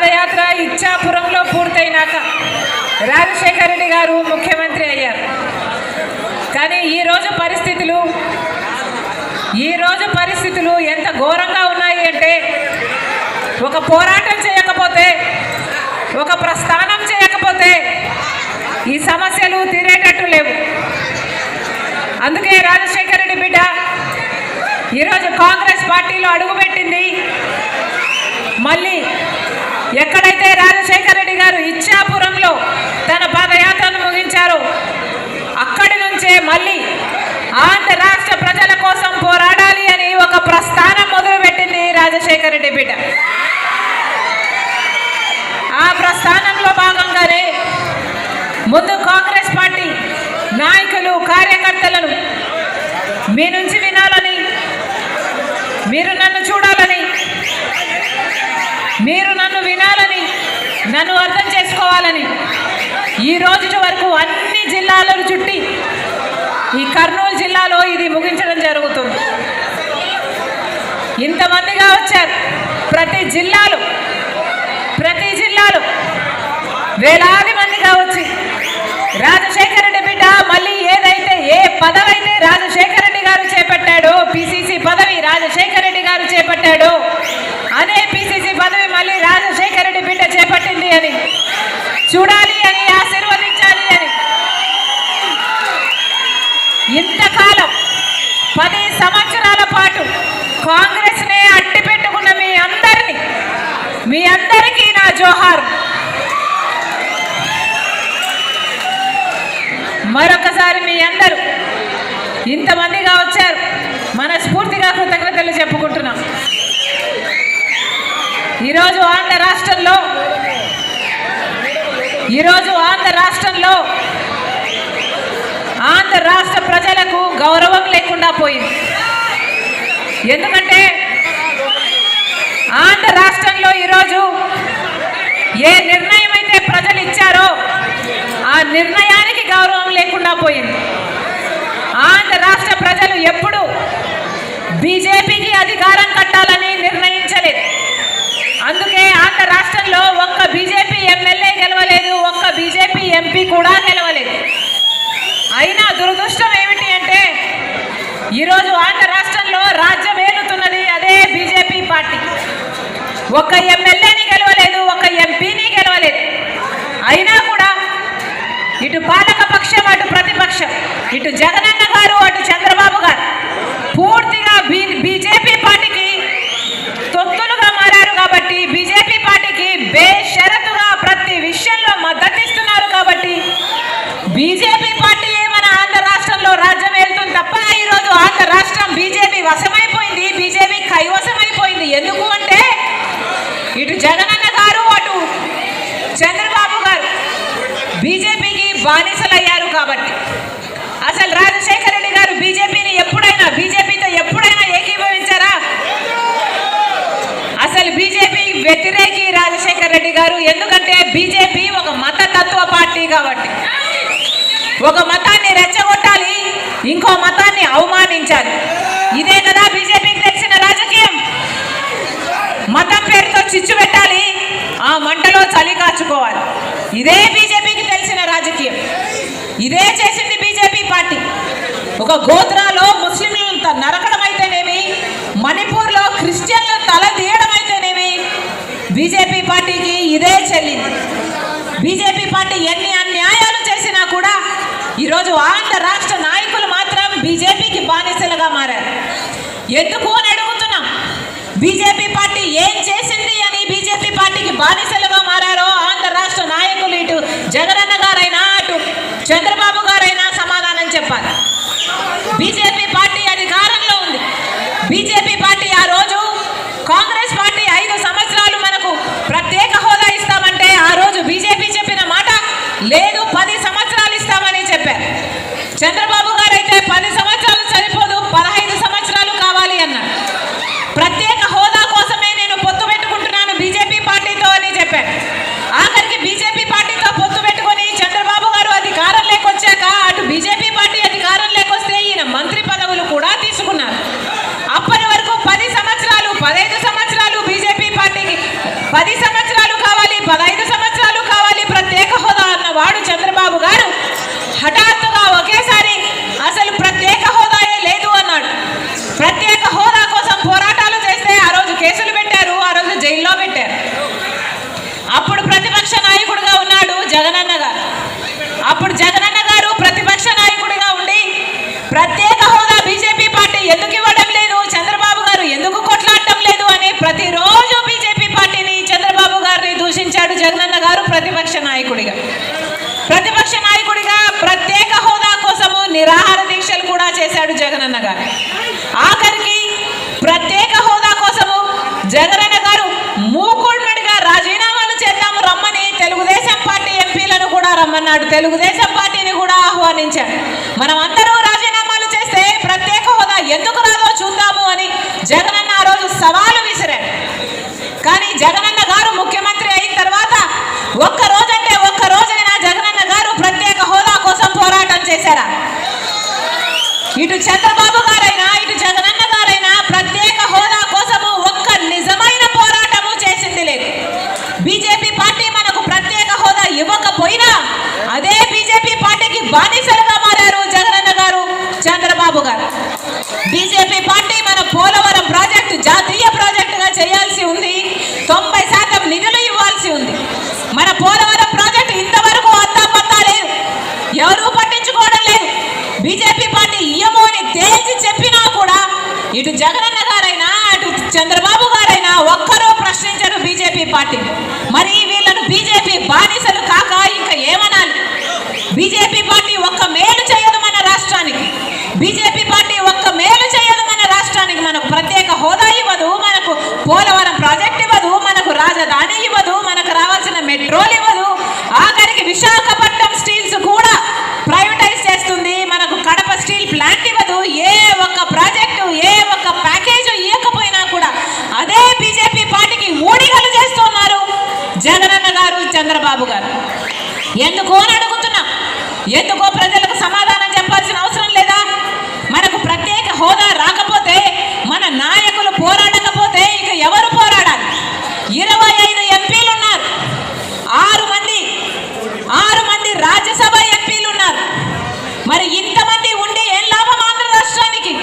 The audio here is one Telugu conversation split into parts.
పాదయాత్ర ఇచ్చాపురంలో పూర్తయినాక రాజశేఖర రెడ్డి గారు ముఖ్యమంత్రి అయ్యారు. కానీ ఈరోజు పరిస్థితులు ఈరోజు పరిస్థితులు ఎంత ఘోరంగా ఉన్నాయి అంటే ఒక పోరాటం చేయకపోతే ఒక ప్రస్థానం చేయకపోతే ఈ సమస్యలు తీరేటట్టు లేవు. అందుకే రాజశేఖర రెడ్డి బిడ్డ ఈరోజు కాంగ్రెస్ పార్టీలో అడుగుపెట్టి మళ్ళీ ఎక్కడైతే రాజశేఖర రెడ్డి గారు ఇచ్చాపురంలో తన పాదయాత్రను ముగించారు. అక్కడి నుంచే మళ్ళీ ఆంధ్ర రాష్ట్ర ప్రజల కోసం పోరాడాలి అని ఒక ప్రస్థానం మొదలుపెట్టింది రాజశేఖర రెడ్డి బిడ్డ. ఆ ప్రస్థానంలో భాగంగానే ముందు కాంగ్రెస్ పార్టీ నాయకులు కార్యకర్తలను మీ నుంచి వినాలని మీరు నన్ను చూడాలని మీరు నన్ను వినాలని నన్ను అర్థం చేసుకోవాలని. ఈ రోజు వరకు అన్ని జిల్లాలను చుట్టి ఈ కర్నూలు జిల్లాలో ఇది ముగించడం జరుగుతుంది. ఇంతమందిగా వచ్చారు. ప్రతి జిల్లాలో ప్రతి జిల్లాలో వేలాది మందిగా వచ్చి రాజశేఖర రెడ్డి బిడ్డ మళ్ళీ ఏదైతే ఏ పదవి అయితే రాజశేఖర రెడ్డి గారు చేపట్టాడో పిసిసి పదవి రాజశేఖర రెడ్డి గారు చేపట్టాడో అదే పిసిసి పదవి మళ్ళీ రాజశేఖర రెడ్డి బిడ్డ చేపట్టింది అని చూడాలి అని ఆశీర్వదించాలి అని ఇంతకాలం పది సంవత్సరాల పాటు కాంగ్రెస్ నే అట్టి పెట్టుకున్న మీ అందరినీ మీ అందరికీ నా జోహార్ మరొకసారి మీ అందరూ ఇంతమందిగా వచ్చారు మనస్ఫూర్తిగా కృతజ్ఞతలు చెప్పుకుంటున్నాం ఈరోజు ఆంధ్ర రాష్ట్రంలో ఈరోజు ఆంధ్ర రాష్ట్రంలో ఆంధ్ర రాష్ట్ర ప్రజలకు గౌరవం లేకుండా పోయింది ఎందుకంటే ఆంధ్ర రాష్ట్రంలో ఈరోజు ఏ నిర్ణయం అయితే ప్రజలు ఇచ్చారో ఆ నిర్ణయానికి గౌరవం లేకుండా పోయింది. ఆంధ్ర రాష్ట్ర ప్రజలు ఎప్పుడు బీజేపీకి అధికారం కట్టాలని నిర్ణయించలేదు. అందుకే ఆంధ్ర రాష్ట్రంలో ఒక్క బీజేపీ ఎమ్మెల్యే గెలవలేదు ఒక్క బీజేపీ ఎంపీ కూడా గెలవలేదు. అయినా దురదృష్టం ఏమిటి అంటే ఈరోజు ఆంధ్ర రాజ్యం ఏలుతున్నది అదే బీజేపీ పార్టీ. ఒక ఎమ్మెల్యేని గెలవలేదు ఒక ఎంపీని గెలవలేదు. అయినా కూడా ఇటు పాలక పక్షం అటు ప్రతిపక్షం ఇటు జగనన్న గారు అటు చంద్రబాబు గారు పూర్తిగా బీజేపీ పార్టీకి తొత్తులుగా మారారు కాబట్టి బీజేపీ పార్టీకి బేషరతుగా ప్రతి విషయంలో మద్దతిస్తున్నారు కాబట్టి బీజేపీ పార్టీ మన ఆంధ్ర రాష్ట్రంలో రాజ్యం వెళ్తుంది తప్ప ఈరోజు ఆంధ్ర రాష్ట్రం బీజేపీ వశమైపోయింది బీజేపీ కైవశమైపోయింది ఎందుకు అంటే ఇటు జగనన్న గారు అటు చంద్రబాబు గారు బీజేపీకి బానిసలయ్యారు కాబట్టి. అసలు రాజశేఖర రెడ్డి గారు బీజేపీని ఎప్పుడైనా బీజేపీతో ఎప్పుడైనా ఏకీభవించారా? అసలు బీజేపీ వ్యతిరేకి రాజశేఖర రెడ్డి గారు ఎందుకంటే బీజేపీ ఒక మతతత్వ పార్టీ కాబట్టి. ఒక మతాన్ని రెచ్చగొట్టాలి ఇంకో మతాన్ని అవమానించాలి. ఇదే కదా బీజేపీకి తెలిసిన రాజకీయం. మతం పేరుతో చిచ్చు పెట్టాలి ఆ మంటలో చలి కాచుకోవాలి. ఇదే ఇదే చేసింది బీజేపీ పార్టీ. ఒక గోత్రాలో ముస్లింలను నరకడం అయితేనేమి మణిపూర్లో క్రిస్టియన్లు తల తీయడం అయితేనేమి బీజేపీ పార్టీకి ఇదే చెల్లింది. బీజేపీ పార్టీ ఎన్ని అన్యాయాలు చేసినా కూడా ఈరోజు ఆంధ్ర రాష్ట్ర నాయకులు మాత్రం బీజేపీకి బానిసలుగా మారారు. ఎందుకు అని అడుగుతున్నాం. బీజేపీ పార్టీ ఏం చేసింది అని బీజేపీ పార్టీకి బానిసలు మారారో ఆంధ్ర రాష్ట్ర నాయకులు ఇటు జగనన్న గారైనా అటు చంద్రబాబు గారైనా సమాధానం చెప్పాలి బీజేపీ పార్టీ అధికారంలో ఉంది బీజేపీ పార్టీ ఆ రోజు కాంగ్రెస్ పార్టీ ఐదు సంవత్సరాలు మనకు ప్రత్యేక హోదా ఇస్తామంటే ఆ రోజు బీజేపీ చెప్పిన మాట లేదు పది సంవత్సరాలు ఇస్తామని చెప్పారు చంద్రబాబు గారు అయితే పది సంవత్సరాలు సరిపోదు పదహైదు సంవత్సరాలు కావాలి అన్నారు ప్రత్యేక హోదా కోసమే నేను పొత్తు పెట్టుకుంటున్నాను బీజేపీ పార్టీతో అని చెప్పారు ఆఖరికి బీజేపీ పార్టీతో పొత్తు పెట్టుకొని చంద్రబాబు గారు అధికారం లేకొచ్చాక అటు బీజేపీ పార్టీ అధికారం లేకొస్తే జగనన్న గారు అప్పుడు జగనన్న గారు ప్రతిపక్ష నాయకుడిగా ఉండి ప్రత్యేక హోదా బీజేపీ పార్టీ ఎందుకు ఇవ్వడం లేదు? చంద్రబాబు గారు ఎందుకు కొట్లాడటం లేదు అని ప్రతిరోజు బీజేపీ పార్టీని చంద్రబాబు గారిని దూషించాడు జగనన్న గారు ప్రతిపక్ష నాయకుడిగా. ప్రతిపక్ష నాయకుడిగా ప్రత్యేక హోదా కోసము నిరాహార దీక్షలు కూడా చేశాడు జగనన్న గారు. ఆఖరి కూడా తెలుగుదేశం పార్టీని కూడా ఆహ్వానించారు. మనం అందరూ రాజీనామాలు చేస్తే ప్రత్యేక హోదా ఎందుకు రాదో చూద్దాము అని జగనన్న ఆ రోజు సవాలు విసిరారు. కానీ జగనన్న గారు ముఖ్యమంత్రి అయిన తర్వాత ఒక్క రోజంటే ఒక్క రోజైనా జగనన్న గారు ప్రత్యేక హోదా కోసం పోరాటం చేశారా? ఇటు చంద్రబాబు గారైనా ఇటు జగనన్న గారైనా ప్రత్యేక హోదా కోసము ఒక్క నిజమైన పోరాటము చేసింది లేదు బీజేపీ పార్టీ మనకు ప్రత్యేక హోదా ఇవ్వకపోయినా అదే బీజేపీ పార్టీకి బానిసలుగా మారారు జగనన్న గారు చంద్రబాబు గారు బీజేపీ పార్టీ మన పోలవరం ప్రాజెక్టు జాతీయ ప్రాజెక్టుగా చేయాల్సి ఉంది తొంభై శాతం నిధులు ఇవ్వాల్సి ఉంది మన పోలవరం ప్రాజెక్టు ఇంతవరకు అంతా పత్తా లేదు ఎవరూ పట్టించుకోవడం లేదు బీజేపీ పార్టీ ఇయ్యము అని తేల్చి చెప్పినా కూడా ఇటు జగనన్న గారైనా అటు చంద్రబాబు గారైనా ఒక్కరూ ప్రశ్నించరు బీజేపీ పార్టీ. మరి వీళ్ళను బీజేపీ బానిసలు కాక ఇంకా ఏమనాలి? బీజేపీ పార్టీ ఒక్క మేలు చేయదు మన రాష్ట్రానికి. బీజేపీ పార్టీ ఒక్క మేలు చేయదు మన రాష్ట్రానికి. మనకు ప్రత్యేక హోదా ఇవ్వదు మనకు పోలవరం ప్రాజెక్ట్ ఇవ్వదు మనకు రాజధాని ఇవ్వదు మనకు రావాల్సిన మెట్రోలు ఇవ్వదు. ఆఖరికి విశాఖపట్నం స్టీల్స్ కూడా ప్రైవేటైజ్ చేస్తుంది మనకు కడప స్టీల్ ప్లాంట్ ఇవ్వదు ఏ ఒక్క ప్రాజెక్టు ఏ ఒక్క ప్యాకేజ్ ఇవ్వకపోయినా కూడా అదే బీజేపీ పార్టీకి ఊడిగలు చేస్తున్నారు జగనన్న గారు చంద్రబాబు గారు ఎందుకు అని అడుగుతున్నా ఎందుకో ప్రజలకు సమాధానం చెప్పాల్సిన అవసరం లేదా? మనకు ప్రత్యేక హోదా రాకపోతే మన నాయకులు పోరాడకపోతే ఇక ఎవరు పోరాడాలి? ఇరవై ఐదు ఎంపీలు ఉన్నారు ఆరు మంది ఆరు మంది రాజ్యసభ ఎంపీలు ఉన్నారు మరి ఇంతమంది ఉండి ఏం లాభం ఆంధ్ర రాష్ట్రానికి?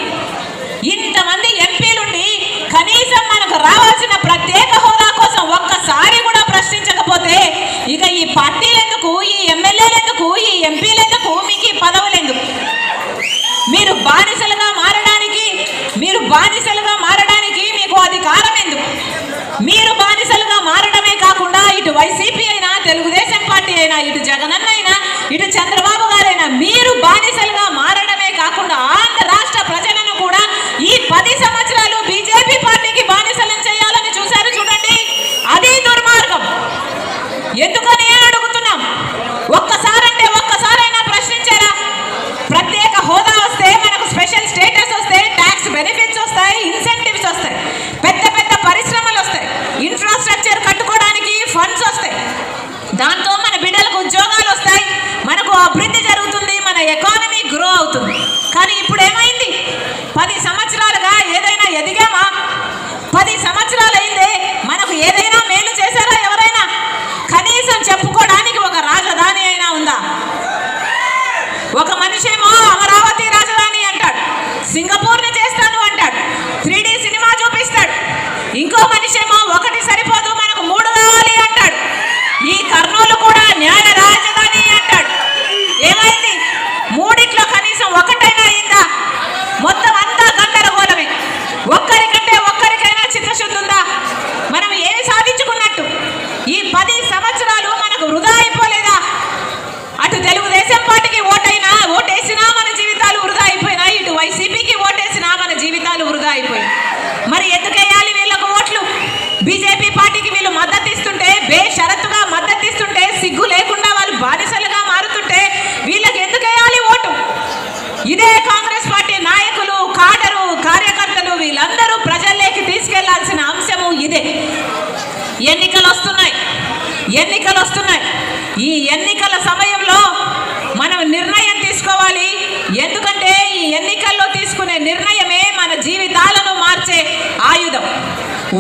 ఇంతమంది ఎంపీలుండి కనీసం మనకు రావాల్సిన ప్రత్యేక హోదా కోసం ఒక్కసారి కూడా ప్రశ్నించకపోతే ఇక ఈ పార్టీలు ఎందుకు ఈ ఎమ్మెల్యేలు ఎందుకు ఈ ఎంపీలు ఎందుకు మీకు ఈ పదవులు ఎందుకు మీరు బానిసలుగా మారడానికి మీరు బానిసలుగా మారడానికి మీకు అధికారం ఎందుకు? మీరు బానిసలుగా మారడమే కాకుండా ఇటు వైసీపీ అయినా తెలుగుదేశం పార్టీ అయినా ఇటు జగనన్న అయినా ఇటు చంద్రబాబు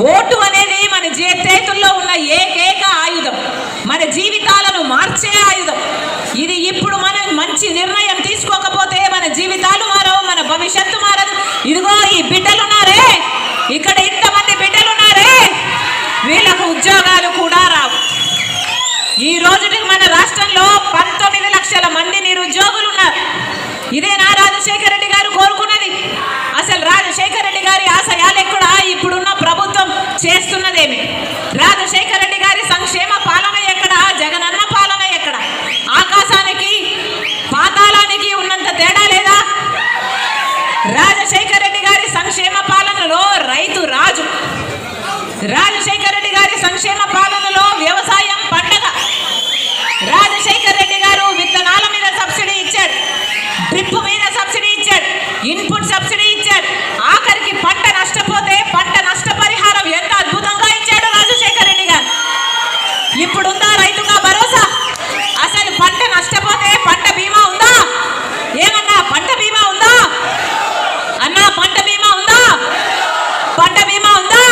ఓటు అనేది మన చేతుల్లో ఉన్న ఏకైక ఆయుధం. మన జీవితాలను మార్చే ఆయుధం. ఇది ఇప్పుడు మనం మంచి నిర్ణయం తీసుకోకపోతే మన జీవితాలు మారవు మన భవిష్యత్తు మారదు. ఇదిగో ఈ బిడ్డలున్నారే ఇక్కడ ఇంతమంది బిడ్డలున్నారే వీళ్ళకు ఉద్యోగాలు కూడా రావు. ఈ రోజుకి మన రాష్ట్రంలో పంతొమ్మిది లక్షల మంది నిరుద్యోగులు ఉన్నారు. ఇదే నా రాజశేఖర రెడ్డి గారు కోరుకున్నది. అసలు రాజశేఖర రెడ్డి గారి ఆశయాలు ఇప్పుడున్న ప్రభుత్వం చేస్తున్నదేమి రాజశేఖర రెడ్డి గారి సంక్షేమ పాలన ఎక్కడ జగనన్న పాలన ఎక్కడ ఆకాశానికి పాతాళానికి ఉన్నంత తేడా లేదా రాజశేఖర రెడ్డి గారి సంక్షేమ పాలనలో రైతు రాజు రాజశేఖర రెడ్డి గారి సంక్షేమ పాలనలో వ్యవసాయం పండగ రాజశేఖర రెడ్డి గారు విత్తనాల మీద సబ్సిడీ ఇచ్చాడు డ్రిప్ మీద సబ్సిడీ ఇచ్చాడు ఇన్పుట్ సబ్సిడీ ఇచ్చాడు ఆఖరికి పంట నష్టపోతే పంట నష్టపరిహారం ఎంత అద్భుతంగా ఇచ్చాడు రాజశేఖర రెడ్డి గారు ఇప్పుడుందా రైతుగా భరోసా అసలు పంట నష్టపోతే పంట బీమా ఉందా ఏమన్నా పంట బీమా ఉందా అన్నా పంట బీమా ఉందా పంట బీమా ఉందా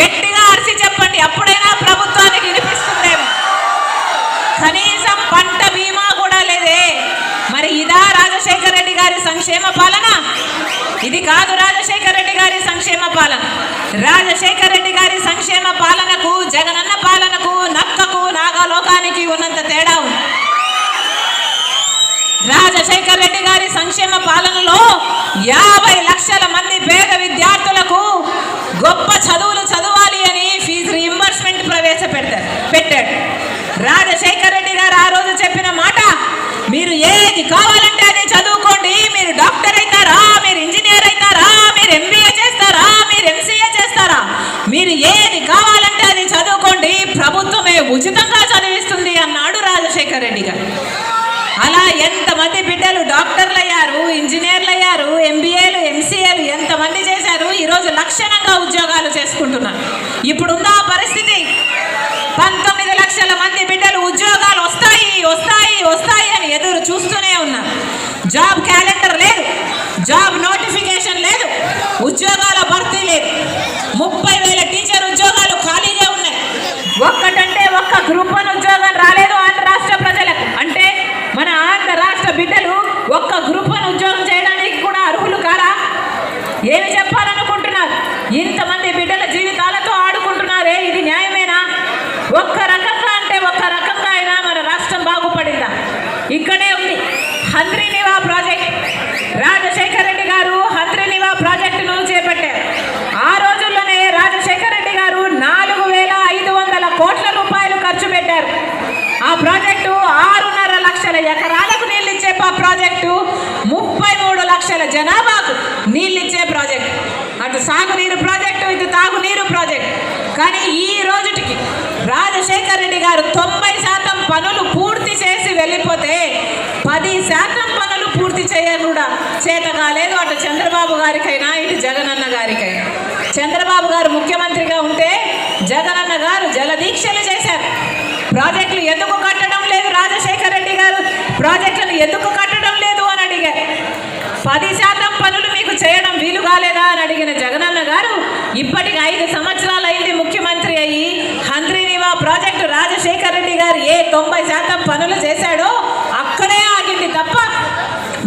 గట్టిగా అరిచి చెప్పండి అప్పుడైనా ప్రభుత్వానికి వినిపిస్తుందేమో కనీసం పంట బీమా కూడా లేదే మరి ఇదా రాజశేఖర రెడ్డి గారి సంక్షేమ పాలన ఇది కాదు రాజశేఖర రెడ్డి గారి సంక్షేమ పాలన రాజశేఖర రెడ్డి గారి సంక్షేమ పాలనకు జగనన్న పాలనకు నక్కకు నాగలోకానికి ఉన్నంత తేడా ఉంది రాజశేఖర రెడ్డి గారి సంక్షేమ పాలనలో యాభై లక్షల మంది పేద విద్యార్థులకు గొప్ప చదువులు చదవాలి అని ఫీజు రీంబర్స్మెంట్ ప్రవేశపెడతారు పెట్టాడు రాజశేఖర్ రెడ్డి గారు ఆ రోజు చెప్పిన మాట మీరు ఏది కావాలంటే అది చదువుకోండి మీరు డాక్టర్ అవుతారా మీరు ఇంజనీర్ అవుతారా మీరు ఎంబీఏ చేస్తారా మీరు ఎంసీఏ చేస్తారా? మీరు ఏది కావాలంటే అది చదువుకోండి ప్రభుత్వమే ఉచితంగా చదివిస్తుంది అన్నాడు రాజశేఖర్ రెడ్డి గారు. అలా ఎంతమంది బిడ్డలు డాక్టర్లు ఇంజనీర్లు అయ్యారు ఎంబీఏలు ఎంసీఏలు ఎంతమంది చేశారు ఈరోజు లక్షణంగా ఉద్యోగాలు చేసుకుంటున్నారు. ఇప్పుడున్న పరిస్థితి పంతొమ్మిది లక్షల మంది బిడ్డలు ఉద్యోగాలు వస్తాయి వస్తాయి వస్తాయి అని ఎదురు చూస్తూనే ఉన్నారు. జాబ్ క్యాలెండర్ లేదు జాబ్ నోటిఫికేషన్ లేదు ఉద్యోగాల భర్తీ లేదు. ముప్పై వేల టీచర్ ఉద్యోగాలు ఖాళీగా ఉన్నాయి. ఒక్కటంటే ఒక్క గ్రూప్ వన్ ఉద్యోగం రాలేదు ఆంధ్ర రాష్ట్ర ప్రజలకు అంటే మన ఆంధ్ర రాష్ట్ర బిడ్డలు ఒక్క గ్రూప్ వన్ ఉద్యోగం చేయడానికి కూడా అర్హులు కారా ఏమి చెప్పాలనుకుంటున్నారు ఇంతమంది బిడ్డల జీవితాలతో ఆడుకుంటున్నారే ఇది న్యాయమేనా ఒక్క రకంగా అంటే ఒక్క రకంగా అయినా మన రాష్ట్రం బాగుపడిందా ఇక్కడే ఉంది హంద్రీనివా ప్రాజెక్ట్ రాజశేఖర రెడ్డి గారు హంద్రీనివా ప్రాజెక్టును చేపట్టారు ఆ రోజుల్లోనే రాజశేఖర రెడ్డి గారు నాలుగు వేల ఐదు వందల కోట్ల రూపాయలు ఖర్చు పెట్టారు ఆ ప్రాజెక్టు ఆరున్నర లక్షల ఎకరాలకు నీళ్ళిచ్చే పా ప్రాజెక్టు ముప్పై మూడు లక్షల జనాభాకు నీళ్ళిచ్చే ప్రాజెక్టు. అటు సాగునీరు ప్రాజెక్టు ఇటు తాగునీరు ప్రాజెక్టు. కానీ ఈ రోజుటికి రాజశేఖర్ రెడ్డి గారు తొంభై శాతం పనులు పూర్తి చేసి వెళ్ళిపోతే పది శాతం పనులు పూర్తి చేయని కూడా చేత కాలేదు అటు చంద్రబాబు గారికైనా ఇటు జగనన్న గారికైనా. చంద్రబాబు గారు ముఖ్యమంత్రిగా ఉంటే జగనన్న గారు జలదీక్షలు చేశారు. ప్రాజెక్టులు ఎందుకు కట్టడం లేదు రాజశేఖర రెడ్డి గారు? ప్రాజెక్టులను ఎందుకు కట్టడం లేదు అని అడిగారు పది శాతం పనులు మీకు చేయడం వీలు కాలేదా అని అడిగిన జగనన్న గారు ఇప్పటికి ఐదు సంవత్సరాలు అయింది ముఖ్యమంత్రి అయ్యి హంద్రీనివా ప్రాజెక్టు రాజశేఖర రెడ్డి గారు ఏ తొంభై శాతం పనులు చేశాడో అక్కడే ఆగింది తప్ప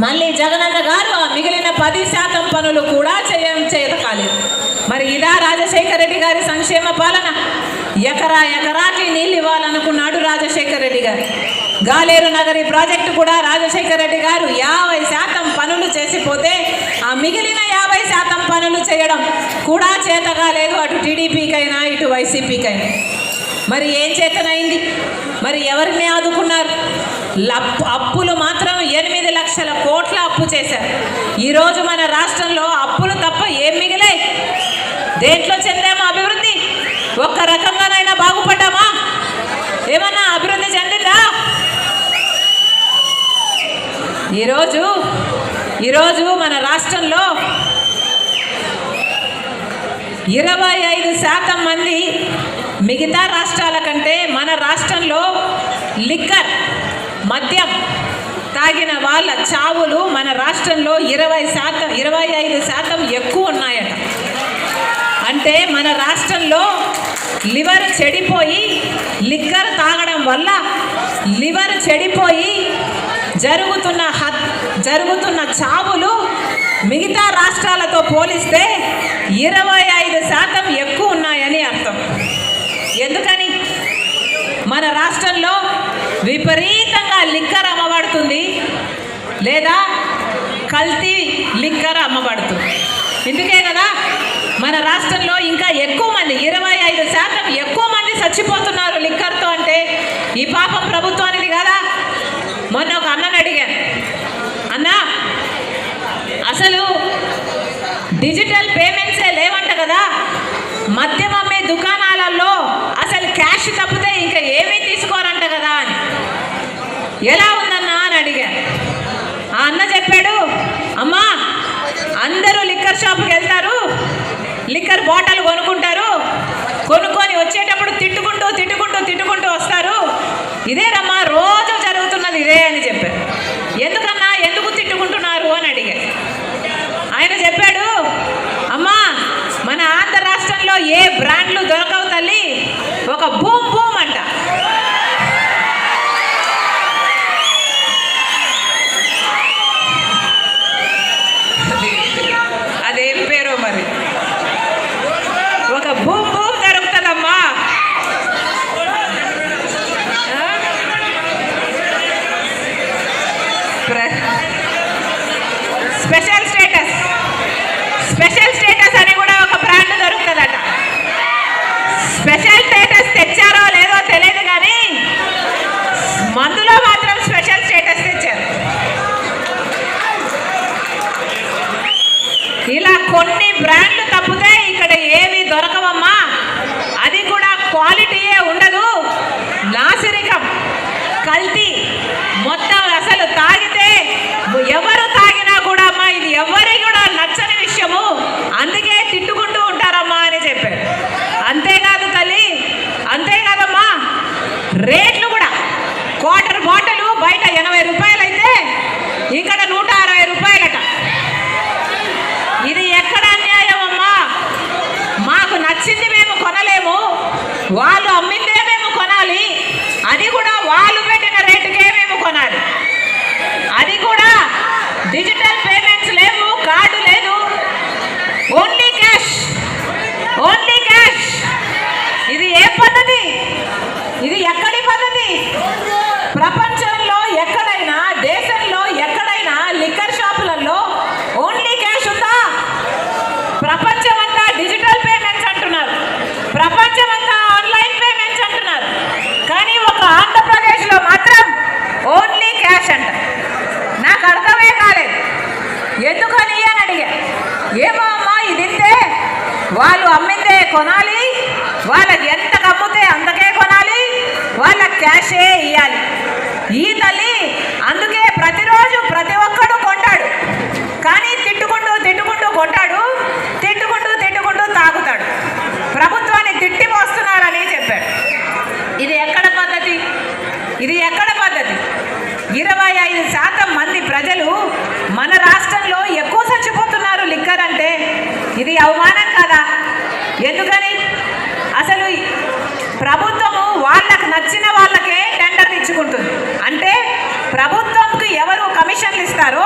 మళ్ళీ జగనన్న గారు ఆ మిగిలిన పది శాతం పనులు కూడా చేయ చేత కాలేదు. మరి ఇదా రాజశేఖర రెడ్డి గారి సంక్షేమ పాలన? ఎకరా ఎకరాకి నీళ్ళు ఇవ్వాలనుకున్నాడు రాజశేఖర రెడ్డి గారు. గాలేరు నగరి ప్రాజెక్టు కూడా రాజశేఖర రెడ్డి గారు యాభై శాతం పనులు చేసిపోతే ఆ మిగిలిన యాభై శాతం పనులు చేయడం కూడా చేత కాలేదు అటు టీడీపీకైనా ఇటు వైసీపీకైనా. మరి ఏం చేతనైంది? మరి ఎవరిని ఆదుకున్నారు? లప్ అప్పులు మాత్రం ఎనిమిది లక్షల కోట్ల అప్పు చేశారు. ఈరోజు మన రాష్ట్రంలో అప్పులు తప్ప ఏం మిగిలాయి? దేంట్లో చెందాము అభివృద్ధి? రకంగానైనా బాగుపడ్డామా? ఏమన్నా అభివృద్ధి చెందిందా? ఈరోజు ఈరోజు మన రాష్ట్రంలో ఇరవై ఐదు శాతం మంది మిగతా రాష్ట్రాల కంటే మన రాష్ట్రంలో లిక్కర్ మద్యం తాగిన వాళ్ళ చావులు మన రాష్ట్రంలో ఇరవై శాతం ఇరవై ఐదు శాతం ఎక్కువ ఉన్నాయట. అంటే మన రాష్ట్రంలో లివర్ చెడిపోయి లిక్కర్ తాగడం వల్ల లివర్ చెడిపోయి జరుగుతున్న హత్ జరుగుతున్న చావులు మిగతా రాష్ట్రాలతో పోలిస్తే ఇరవై ఐదు శాతం ఎక్కువ ఉన్నాయని అర్థం. ఎందుకని? మన రాష్ట్రంలో విపరీతంగా లిక్కర్ అమ్మబడుతుంది లేదా కల్తీ లిక్కర్ అమ్మబడుతుంది. ఇందుకే కదా మన రాష్ట్రంలో ఇంకా ఎక్కువ మంది ఇరవై ఐదు శాతం ఎక్కువ మంది చచ్చిపోతున్నారు లిక్కర్తో అంటే ఈ పాపం ప్రభుత్వానికి కదా? మొన్న ఒక అన్నని అడిగాను. అన్నా అసలు డిజిటల్ పేమెంట్సే లేవంట కదా? మద్యం అమ్మే దుకాణాలలో అసలు క్యాష్ తప్పు ఇంకా ఏమీ తీసుకోరంట కదా అని ఎలా ఉందన్నా అని అడిగాను ఆ అన్న చెప్పాడు అమ్మా అందరూ లిక్కర్ షాప్కి వెళ్తారు లిక్కర్ బాటలు కొనుక్కుంటారు. కొనుక్కొని వచ్చేటప్పుడు తిట్టుకుంటూ తిట్టుకుంటూ తిట్టుకుంటూ వస్తారు. ఇదే రమ్మా రోజు జరుగుతున్నది ఇదే అని చెప్పారు. ఎందుకన్నా ఎందుకు తిట్టుకుంటున్నారు అని అడిగారు. ఆయన చెప్పాడు అమ్మా మన ఆంధ్ర రాష్ట్రంలో ఏ బ్రాండ్లు దొరక తల్లి ఒక భూమ్ భూమ్ అంట అదేం పేరు మరి ఒక భూమ్ భూమ్ దొరుకుతుందమ్మా ఆ? ప్ర- స్పెషల్ స్టేటస్ స్పెషల్ స్టేటస్ అని కూడా ఒక బ్రాండ్ దొరుకుతుందట స్పెషల్ స్టేటస్ తెచ్చారో లేదో తెలియదు కానీ మందులో మాత్రం స్పెషల్ స్టేటస్ తెచ్చారు. ఇలా కొన్ని బ్రాండ్లు తప్పితే ఇక్కడ ఏవి దొరకవమ్మా. అది కూడా క్వాలిటీయే ఉండదు. నాసిరికం కల్తీ మొత్తం అసలు తాగితే ఎవరు తాగినా కూడా అమ్మా ఇది ఎవరి కూడా నచ్చని విషయము అందుకే తిట్టుకుంటూ ఉంటారమ్మా అని చెప్పాడు అంతేకాదు తల్లి అంతేకాదమ్మా రేట్లు కూడా క్వార్టర్ బాటిల్ బయట ఎనభై రూపాయలు అయితే ఇక్కడ నూట అరవై రూపాయలట ఇది ఎక్కడ అన్యాయం అమ్మా మాకు నచ్చింది మేము కొనలేము వాళ్ళు అమ్మిందే మేము కొనాలి అది కూడా వాళ్ళు పెట్టిన రేటుకే మేము కొనాలి అది కూడా డిజిటల్ పేమెంట్స్ లేవు కార్డు లేదు ఓన్లీ క్యాష్ ఓన్లీ క్యాష్ ఇది ఏ పద్ధతి ఇది ఎక్కడి పద్ధతి ప్రపంచంలో ఎక్కడైనా దేశంలో ఎక్కడైనా లిక్కర్ షాపులలో ఓన్లీ క్యాష్ ఉందా ప్రపంచమంతా డిజిటల్ పేమెంట్స్ అంటున్నారు ప్రపంచమంతా ఆన్లైన్ పేమెంట్స్ అంటున్నారు కానీ ఒక ఆంధ్రప్రదేశ్లో మాత్రం ఓన్లీ క్యాష్ అంట నాకు అర్థమే కాలేదు ఎందుకని అని అడిగా ఏమో అమ్మా ఇది ఇంతే వాళ్ళు అమ్మితే కొనాలి వాళ్ళకి ఎంత అమ్మితే అంతకే కొనాలి వాళ్ళ క్యాషే ఇవ్వాలి ఈ తల్లి అందుకే ప్రతిరోజు ప్రతి ఒక్కడు కొంటాడు. కానీ తిట్టుకుంటూ తిట్టుకుంటూ కొంటాడు తిట్టుకుంటూ తిట్టుకుంటూ తాగుతాడు. ప్రభుత్వాన్ని తిట్టి పోస్తున్నారని చెప్పాడు. ఇది ఎక్కడ పద్ధతి? ఇది ఎక్కడ పద్ధతి? ఇరవై ఐదు శాతం మంది ప్రజలు మన రాష్ట్రంలో ఎక్కువ ఇది అవమానం కదా? ఎందుకని? అసలు ప్రభుత్వము వాళ్ళకు నచ్చిన వాళ్ళకే టెండర్ ఇచ్చుకుంటుంది. అంటే ప్రభుత్వంకి ఎవరు కమిషన్లు ఇస్తారో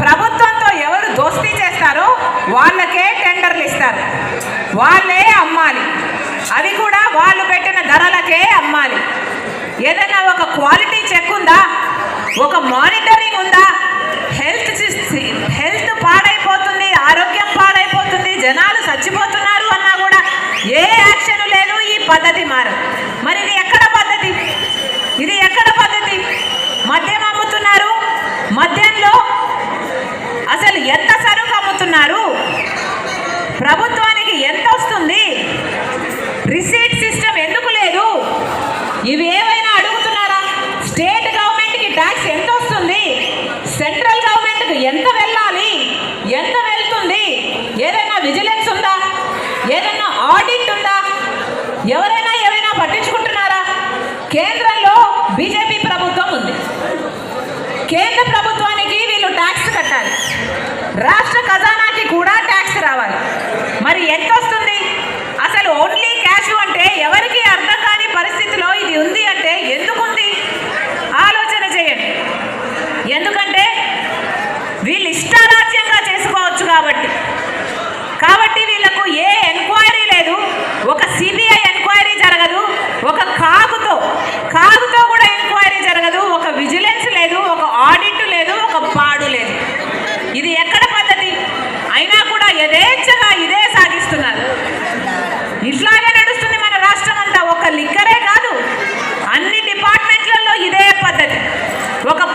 ప్రభుత్వంతో ఎవరు దోస్తీ చేస్తారో వాళ్ళకే టెండర్లు ఇస్తారు. వాళ్ళే అమ్మాలి. అవి కూడా వాళ్ళు పెట్టిన ధరలకే అమ్మాలి. ఏదైనా ఒక క్వాలిటీ చెక్ ఉందా? ఒక మానిటరింగ్ ఉందా? జనాలు చచ్చిపోతున్నారు అన్నా కూడా ఏ యాక్షన్ లేదు ఈ పద్ధతి మారు. మరి ఇది ఎక్కడ పద్ధతి? ఇది ఎక్కడ పద్ధతి? మద్యం అమ్ముతున్నారు. మద్యంలో అసలు ఎంత సరుకు అమ్ముతున్నారు ప్రభుత్వానికి ఎంత వస్తుంది రిసీట్ సిస్టమ్ ఎందుకు లేదు ఇవి ఏవైనా అడుగుతున్నారా స్టేట్ గవర్నమెంట్కి ట్యాక్స్ ఎంత వస్తుంది సెంట్రల్ గవర్నమెంట్కి ఎంత వెళ్ళాలి ఎంత వెళ్తుంది ఏదైనా విజిలెన్స్ ఉందా ఏదైనా ఆడిట్ ఉందా ఎవరైనా ఏమైనా పట్టించుకుంటున్నారా కేంద్రంలో బీజేపీ ప్రభుత్వం ఉంది కేంద్ర ప్రభుత్వానికి వీళ్ళు ట్యాక్స్ కట్టాలి రాష్ట్ర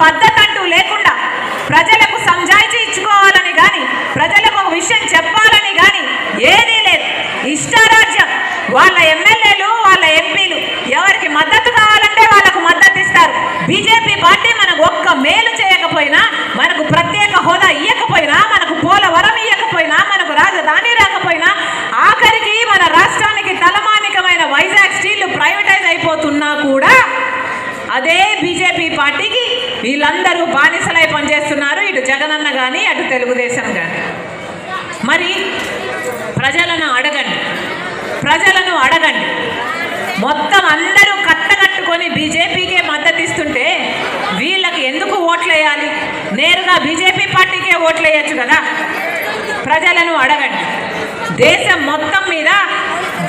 మద్దతు అంటూ లేకుండా ప్రజలకు సంజాయితీ ఇచ్చుకోవాలని కానీ ప్రజలకు ఒక విషయం చెప్పాలని కానీ ఏదీ లేదు. ఇష్టారాజ్యం. వాళ్ళ ఎమ్మెల్యేలు వాళ్ళ ఎంపీలు ఎవరికి మద్దతు కావాలంటే వాళ్ళకు మద్దతు ఇస్తారు. బీజేపీ పార్టీ మనకు ఒక్క మేలు చేయకపోయినా మనకు ప్రత్యేక హోదా ఇవ్వకపోయినా మనకు పోలవరం ఇవ్వకపోయినా మనకు రాజధాని రాకపోయినా ఆఖరికి మన రాష్ట్రానికి తలమానికమైన వైజాగ్ స్టీల్ ప్రైవేటైజ్ అయిపోతున్నా కూడా అదే బీజేపీ పార్టీకి వీళ్ళందరూ బానిసలై పనిచేస్తున్నారు. ఇటు జగనన్న కానీ అటు తెలుగుదేశం కానీ మరి ప్రజలను అడగండి. ప్రజలను అడగండి. మొత్తం అందరూ కట్టకట్టుకొని బీజేపీకే మద్దతు ఇస్తుంటే వీళ్ళకి ఎందుకు ఓట్లు వేయాలి నేరుగా బీజేపీ పార్టీకే ఓట్లేయచ్చు కదా. ప్రజలను అడగండి. దేశం మొత్తం మీద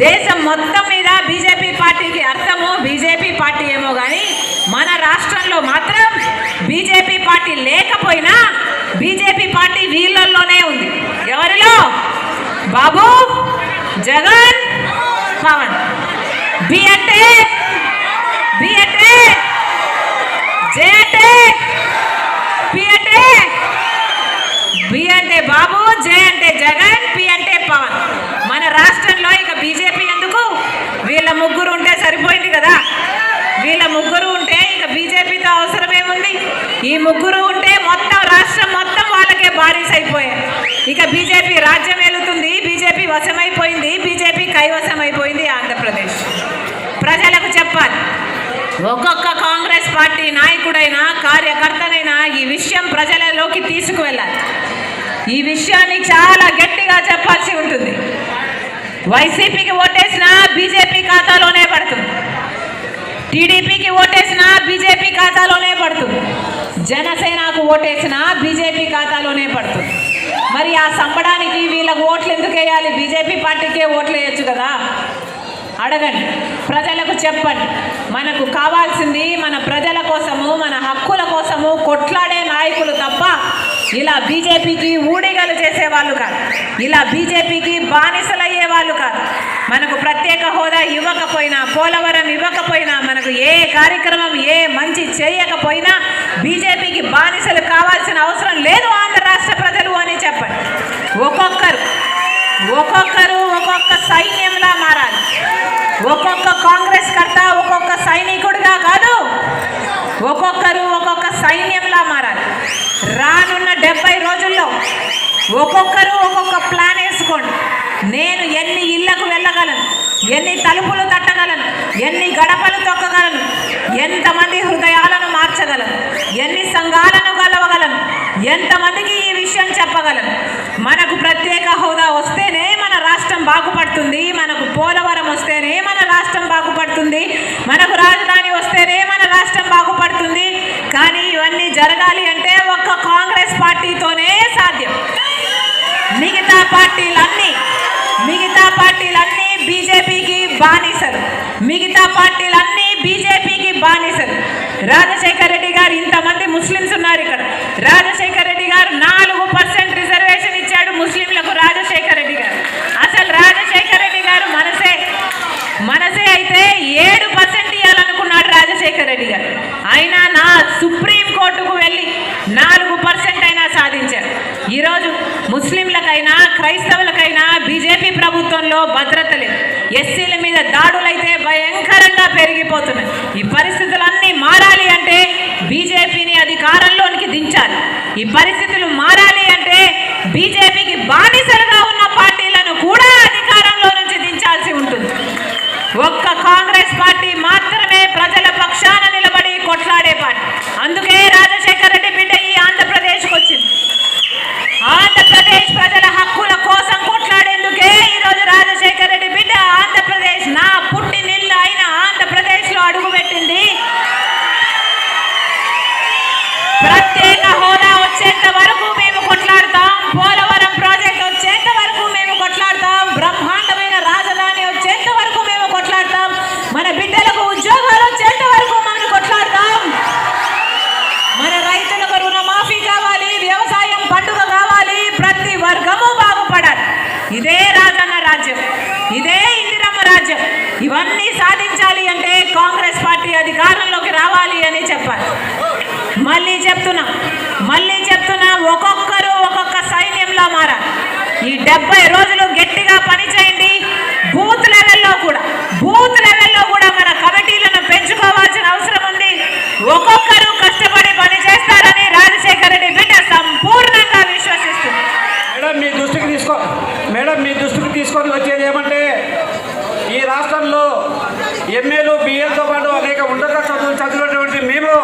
దేశం మొత్తం మీద బీజేపీ పార్టీకి అర్థము బీజేపీ పార్టీ ఏమో కానీ మన రాష్ట్రంలో మాత్రం బీజేపీ పార్టీ లేకపోయినా బీజేపీ పార్టీ వీళ్ళల్లోనే ఉంది. ఎవరిలో? బాబు జగన్ పవన్. బి అంటే బి అంటే జే అంటే పి అంటే బి అంటే బాబు జే అంటే జగన్ పి అంటే పవన్. మన రాష్ట్రంలో ఇక బీజేపీ ఎందుకు వీళ్ళ ముగ్గురు ఉంటే సరిపోయింది కదా వీళ్ళ ముగ్గురు ఉంటే ఇక బీజేపీతో అవసరం ఏముంది ఈ ముగ్గురు ఉంటే మొత్తం రాష్ట్రం మొత్తం వాళ్ళకే బారీస్ అయిపోయాయి ఇక బీజేపీ రాజ్యం ఏలుతుంది బీజేపీ వశమైపోయింది బీజేపీ కైవశం అయిపోయింది ఆంధ్రప్రదేశ్. ప్రజలకు చెప్పాలి ఒక్కొక్క కాంగ్రెస్ పార్టీ నాయకుడైనా కార్యకర్తనైనా ఈ విషయం ప్రజలలోకి తీసుకువెళ్ళాలి. ఈ విషయాన్ని చాలా గట్టిగా చెప్పాల్సి ఉంటుంది. వైసీపీకి ఓటేసినా బీజేపీ ఖాతాలోనే పడుతుంది. టీడీపీకి ఓటేసినా బీజేపీ ఖాతాలోనే పడుతుంది. జనసేనకు ఓటేసినా బీజేపీ ఖాతాలోనే పడుతుంది. మరి ఆ సంబడానికి వీళ్ళకు ఓట్లు ఎందుకు వేయాలి? బీజేపీ పార్టీకే ఓట్లు వేయచ్చు కదా? అడగండి. ప్రజలకు చెప్పండి. మనకు కావాల్సింది మన ప్రజల కోసము మన హక్కుల కోసము కొట్లాడే నాయకులు తప్ప ఇలా బీజేపీకి ఊడిగలు చేసేవాళ్ళు కాదు. ఇలా బీజేపీకి బానిసలయ్యే వాళ్ళు కాదు. మనకు ప్రత్యేక హోదా ఇవ్వకపోయినా పోలవరం ఇవ్వకపోయినా మనకు ఏ కార్యక్రమం ఏ మంచి చేయకపోయినా బీజేపీకి బానిసలు కావాల్సిన అవసరం లేదు ఆంధ్ర రాష్ట్ర ప్రజలు అని చెప్పండి. ఒక్కొక్కరు ఒక్కొక్కరు ఒక్కొక్క సైన్యంలా మారాలి. ఒక్కొక్క కాంగ్రెస్ కర్త ఒక్కొక్క సైనికుడిగా కాదు ఒక్కొక్కరు ఒక్కొక్క సైన్యంలా మారాలి. రానున్న డెబ్బై రోజుల్లో ఒక్కొక్కరు ఒక్కొక్క ప్లాన్ వేసుకోండి. నేను ఎన్ని ఇళ్ళకు వెళ్ళగలను ఎన్ని తలుపులు తట్టగలను ఎన్ని గడపలు తొక్కగలను ఎంతమంది హృదయాలను మార్చగలను ఎన్ని సంఘాలను కలవగలను ఎంతమందికి ఈ విషయం చెప్పగలను? మనకు ప్రత్యేక హోదా వస్తేనే మన రాష్ట్రం బాగుపడుతుంది మనకు పోలవరం వస్తేనే మన రాష్ట్రం బాగుపడుతుంది మనకు రాజధాని వస్తేనే మన రాష్ట్రం బాగుపడుతుంది కానీ ఇవన్నీ జరగాలి అంటే ఒక్క కాంగ్రెస్ పార్టీతోనే సాధ్యం మిగతా పార్టీలన్నీ మిగతా పార్టీలన్నీ బీజేపీకి బానిసలు. మిగతా పార్టీలన్నీ బీజేపీకి బానిసలు. రాజశేఖర రెడ్డి గారు ఇంతమంది ముస్లిమ్స్ ఉన్నారు ఇక్కడ. రాజశేఖర రెడ్డి గారు నాలుగు పర్సెంట్ రిజర్వేషన్ ఇచ్చాడు ముస్లింలకు రాజశేఖర రెడ్డి గారు. అసలు రాజశేఖర రెడ్డి గారు మనసే. మనసే అయితే ఏడు పర్సెంట్ ఇవ్వాలనుకున్నాడు రాజశేఖర రెడ్డి గారు. అయినా నా సుప్రీం కోర్టుకు వెళ్ళి నాలుగు పర్సెంట్ అయినా సాధించారు. ఈరోజు ముస్లింలకైనా క్రైస్తవులకు ప్రభుత్వంలో భద్రత లేదు. ఎస్సీల మీద దాడులైతే భయంకరంగా పెరిగిపోతున్నాయి. ఈ పరిస్థితులన్నీ మారాలి అంటే బీజేపీని అధికారంలోనికి దించాలి. ఈ పరిస్థితులు మారాలి అంటే బీజేపీకి బానిసలుగా రాజ్యం. ఇదే ఇందిరమ్మ రాజ్యం. ఇవన్నీ సాధించాలి అంటే కాంగ్రెస్ పార్టీ అధికారంలోకి రావాలి అని చెప్పాలి. మళ్ళీ చెప్తున్నా మళ్ళీ చెప్తున్నా ఒక్కొక్కరు ఒక్కొక్క సైన్యంలో మారాలి. ఈ డెబ్బై రోజులు గట్టిగా పనిచేయండి. బూత్ లెవెల్లో కూడా బూత్ లెవెల్లో కూడా మన కమిటీలను పెంచుకోవాల్సిన అవసరం ఉంది. ఒక్కొక్కరు రాష్ట్రంలో ఎమ్మెల్యే బిఎంతో పాటు అనేక ఉన్నత చదువులు చదివినటువంటి మేము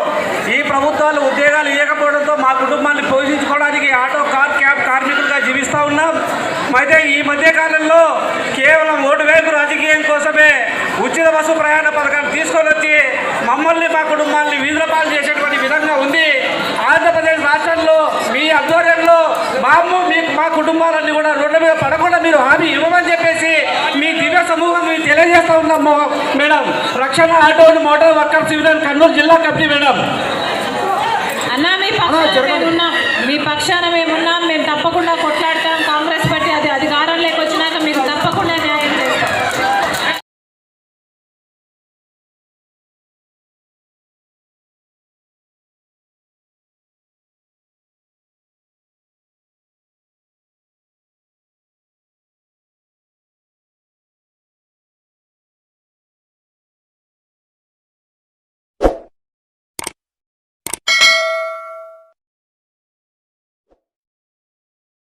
ఈ ప్రభుత్వాలు ఉద్యోగాలు ఇవ్వకపోవడంతో మా కుటుంబాన్ని పోషించుకోవడానికి ఆటో కార్ క్యాబ్ కార్మికులుగా జీవిస్తూ ఉన్నాం. అయితే ఈ మధ్యకాలంలో కేవలం ఓటు వేపు రాజకీయం కోసమే ఉచిత బస్సు ప్రయాణ పథకాన్ని తీసుకొని వచ్చి మమ్మల్ని మా కుటుంబాన్ని వీధుల పాలు చేసేటువంటి విధంగా ఉంది. ఆంధ్రప్రదేశ్ రాష్ట్రంలో మీ ఆధ్వర్యంలో బాబు మీ మా కుటుంబాలన్నీ కూడా రోడ్ల మీద పడకుండా మీరు హామీ ఇవ్వమని మీ దివ్య సమూహం మీకు తెలియజేస్తూ ఉన్నాం madam. Rakshana auto motor workers union Kurnool జిల్లా కమిటీ మేడం. అన్నా మీ పక్షాన మేమున్నాం. మీ మేము తప్పకుండా కొట్లాడి